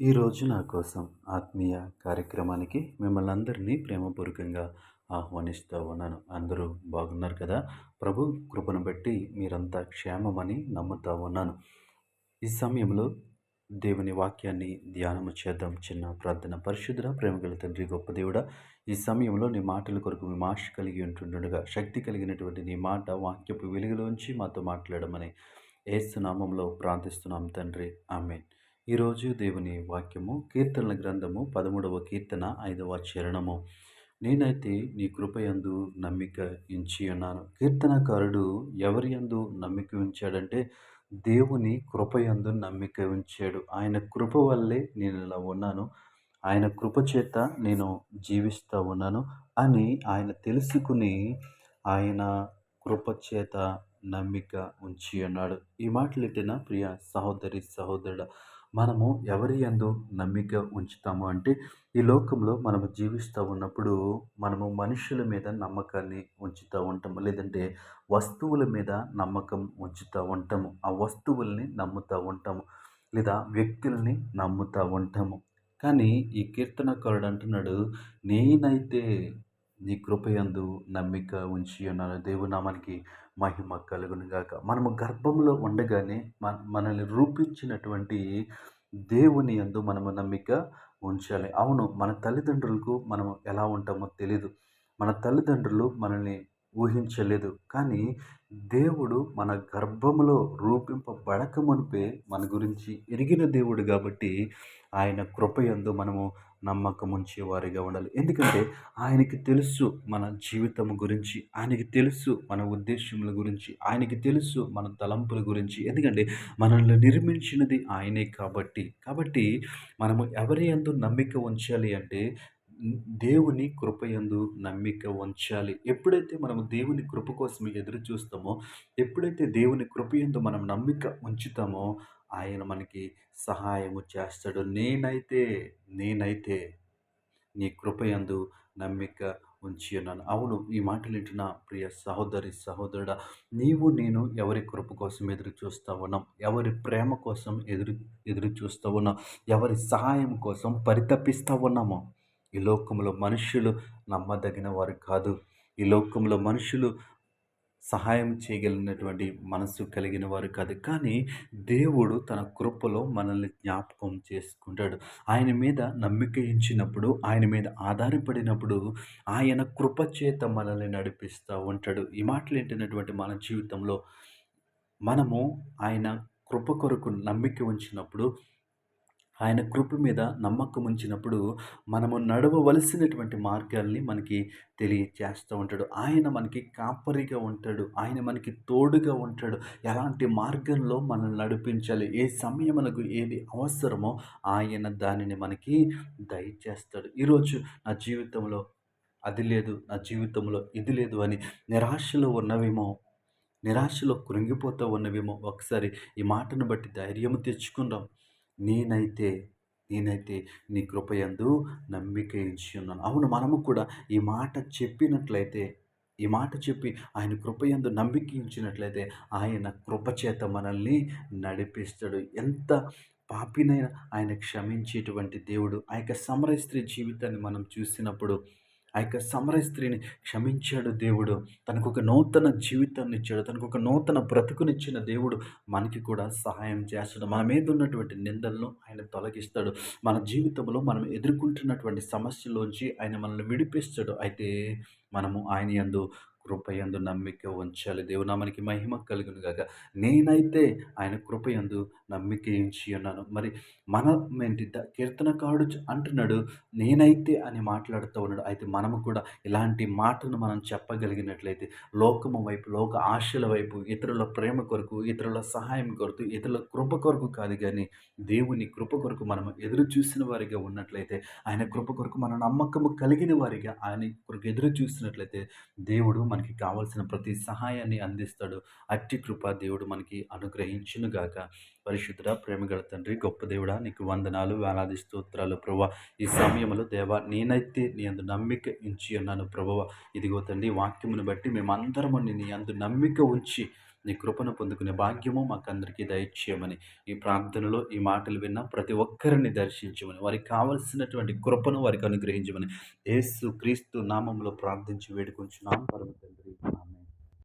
ఈరోజు నా కోసం ఆత్మీయ కార్యక్రమానికి మిమ్మల్ని అందరినీ ప్రేమపూర్వకంగా ఆహ్వానిస్తూ ఉన్నాను. అందరూ బాగున్నారు కదా? ప్రభు కృపను బట్టి మీరంతా క్షేమమని నమ్ముతా ఉన్నాను. ఈ సమయంలో దేవుని వాక్యాన్ని ధ్యానము చేద్దాం. చిన్న ప్రార్థన. పరిశుద్ధ ప్రేమగల తండ్రి గొప్ప దేవుడ ఈ సమయంలో నీ మాటల కొరకు మీ మాష కలిగి ఉంటుండగా శక్తి కలిగినటువంటి నీ మాట వాక్యపు వెలుగులోంచి మాతో మాట్లాడమని ఏసునామంలో ప్రార్థిస్తున్నాం తండ్రి. ఆమెన్. ఈరోజు దేవుని వాక్యము కీర్తనల గ్రంథము పదమూడవ కీర్తన ఐదవ చరణము. నేనైతే నీ కృపయందు నమ్మిక ఉంచి ఉన్నాను. కీర్తనకారుడు ఎవరి యందు నమ్మిక ఉంచాడంటే దేవుని కృపయందు నమ్మిక ఉంచాడు. ఆయన కృప వల్లే నేను ఇలా ఉన్నాను. ఆయన కృప చేత నేను జీవిస్తూ ఉన్నాను అని ఆయన తెలుసుకుని ఆయన కృప చేత నమ్మిక ఉంచి ఉన్నాడు. ఈ మాటలు ప్రియ సహోదరి సహోదరుడు మనము ఎవరి ఎందు నమ్మిక ఉంచుతాము? అంటే ఈ లోకంలో మనము జీవిస్తూ ఉన్నప్పుడు మనము మనుషుల మీద నమ్మకాన్ని ఉంచుతూ ఉంటాము. లేదంటే వస్తువుల మీద నమ్మకం ఉంచుతూ ఉంటాము. ఆ వస్తువుల్ని నమ్ముతూ ఉంటాము. లేదా వ్యక్తుల్ని నమ్ముతూ ఉంటాము. కానీ ఈ కీర్తనకారుడు అంటున్నాడు నేనైతే నీ కృపయందు నమ్మిక ఉంచి ఉన్నాను. దేవునామానికి మహిమ కలుగునుగాక మనము గర్భంలో ఉండగానే మన మనల్ని రూపించినటువంటి దేవుని యందు మనము నమ్మిక ఉంచాలి. అవును మన తల్లిదండ్రులకు మనం ఎలా ఉంటామో తెలీదు. మన తల్లిదండ్రులు మనల్ని ఊహించలేదు. కానీ దేవుడు మన గర్భములో రూపింపబడక మునిపే మన గురించి ఎరిగిన దేవుడు కాబట్టి ఆయన కృపయందు మనము నమ్మకం ఉంచేవారిగా ఉండాలి. ఎందుకంటే ఆయనకి తెలుసు మన జీవితం గురించి ఆయనకి తెలుసు మన ఉద్దేశముల గురించి ఆయనకి తెలుసు మన తలంపుల గురించి. ఎందుకంటే మనల్ని నిర్మించినది ఆయనే కాబట్టి. కాబట్టి మనము ఎవరి ఎందు నమ్మిక ఉంచాలి అంటే దేవుని కృపయందు నమ్మిక ఉంచాలి. ఎప్పుడైతే మనం దేవుని కృప కోసం ఎదురు చూస్తామో ఎప్పుడైతే దేవుని కృపయందు మనం నమ్మిక ఉంచుతామో ఆయన మనకి సహాయము చేస్తాడు. నేనైతే నేనైతే నీ కృపయందు నమ్మిక ఉంచి ఉన్నాను అవును ఈ మాటలు వింటున్న ప్రియ సహోదరి సహోదరుడా నీవు నేను ఎవరి కృప కోసం ఎదురు చూస్తూ ఉన్నాం? ఎవరి ప్రేమ కోసం ఎదురు ఎదురు చూస్తూ ఉన్నాం? ఎవరి సహాయం కోసం పరితపిస్తూ ఉన్నామో? ఈ లోకంలో మనుషులు నమ్మదగిన వారు కాదు. ఈ లోకంలో మనుషులు సహాయం చేయగలిగినటువంటి మనసు కలిగిన వారు కాదు. కానీ దేవుడు తన కృపలో మనల్ని జ్ఞాపకం చేసుకుంటాడు. ఆయన మీద నమ్మిక ఇచ్చినప్పుడు ఆయన మీద ఆధారపడినప్పుడు ఆయన కృప చేత మనల్ని నడిపిస్తూ ఉంటాడు. ఈ మాటలు ఏంటనేటువంటి మన జీవితంలో మనము ఆయన కృప కొరకు నమ్మిక ఉంచినప్పుడు ఆయన కృప మీద నమ్మకం ఉంచినప్పుడు మనము నడవవలసినటువంటి మార్గాల్ని మనకి తెలియచేస్తూ ఉంటాడు. ఆయన మనకి కాపరిగా ఉంటాడు. ఆయన మనకి తోడుగా ఉంటాడు. ఎలాంటి మార్గంలో మనల్ని నడిపించాలి? ఏ సమయమునకు ఏది అవసరమో ఆయన దానిని మనకి దయచేస్తాడు. ఈరోజు నా జీవితంలో అది లేదు నా జీవితంలో ఇది లేదు అని నిరాశలో ఉన్నవేమో నిరాశలో కృంగిపోతూ ఉన్నవేమో ఒకసారి ఈ మాటను బట్టి ధైర్యం తెచ్చుకుందాం. నేనైతే నేనైతే నీ కృపయందు నమ్మిక ఉన్నాను అవును మనము కూడా ఈ మాట చెప్పినట్లయితే ఈ మాట చెప్పి ఆయన కృపయందు నమ్మిక ఇచ్చినట్లయితే ఆయన కృపచేత మనల్ని నడిపిస్తాడు. ఎంత పాపినైనా ఆయన క్షమించేటువంటి దేవుడు ఆ యొక్క సమరస్త్రీ జీవితాన్ని మనం చూసినప్పుడు ఆ యొక్క సమర స్త్రీని క్షమించాడు దేవుడు. తనకు ఒక నూతన జీవితాన్ని ఇచ్చాడు. తనకు ఒక నూతన బ్రతుకునిచ్చిన దేవుడు మనకి కూడా సహాయం చేస్తాడు. మన మీద ఉన్నటువంటి నిందలను ఆయన తొలగిస్తాడు. మన జీవితంలో మనం ఎదుర్కొంటున్నటువంటి సమస్యలోంచి ఆయన మనల్ని విడిపిస్తాడు. అయితే మనము ఆయన యందు కృపయందు నమ్మిక ఉంచాలి. దేవునామానికి మహిమ కలుగును గాక. నేనైతే ఆయన కృపయందు నమ్మిక ఉంచి ఉన్నాను. మరి మనం ఏంటి కీర్తనకారుడు అంటున్నాడు నేనైతే అని మాట్లాడుతూ ఉన్నాడు. అయితే మనము కూడా ఇలాంటి మాటను మనం చెప్పగలిగినట్లయితే లోకము వైపు లోక ఆశల వైపు ఇతరుల ప్రేమ కొరకు ఇతరుల సహాయం కొరకు ఇతరుల కృప కొరకు కాదు కానీ దేవుని కృప కొరకు మనం ఎదురు చూసిన వారిగా ఉన్నట్లయితే ఆయన కృప కొరకు మన నమ్మకము కలిగిన వారిగా ఆయన కొరకు ఎదురు చూసినట్లయితే దేవుడు మనకి కావాల్సిన ప్రతి సహాయాన్ని అందిస్తాడు. అట్టి కృప దేవుడు మనకి అనుగ్రహించునుగాక. పరిశుద్ధ ప్రేమగల తండ్రి గొప్ప దేవుడా నీకు వందనాలు వేలాది స్తోత్రాలు ప్రభా ఈ సమయంలో దేవా నేనైతే నీ అందు నమ్మిక ఉంచి ఉన్నాను ప్రభువ. ఇదిగో తండ్రి వాక్యమును బట్టి మేమందరము నీ అందు నమ్మిక ఉంచి నీ కృపను పొందుకునే భాగ్యము మాకందరికీ దయచేయమని ఈ ప్రార్థనలో ఈ మాటలు విన్న ప్రతి ఒక్కరిని దర్శించమని వారికి కావలసినటువంటి కృపను వారికి అనుగ్రహించమని యేసు క్రీస్తు నామంలో ప్రార్థించి వేడుకొంచున్నాం పరమ తండ్రి.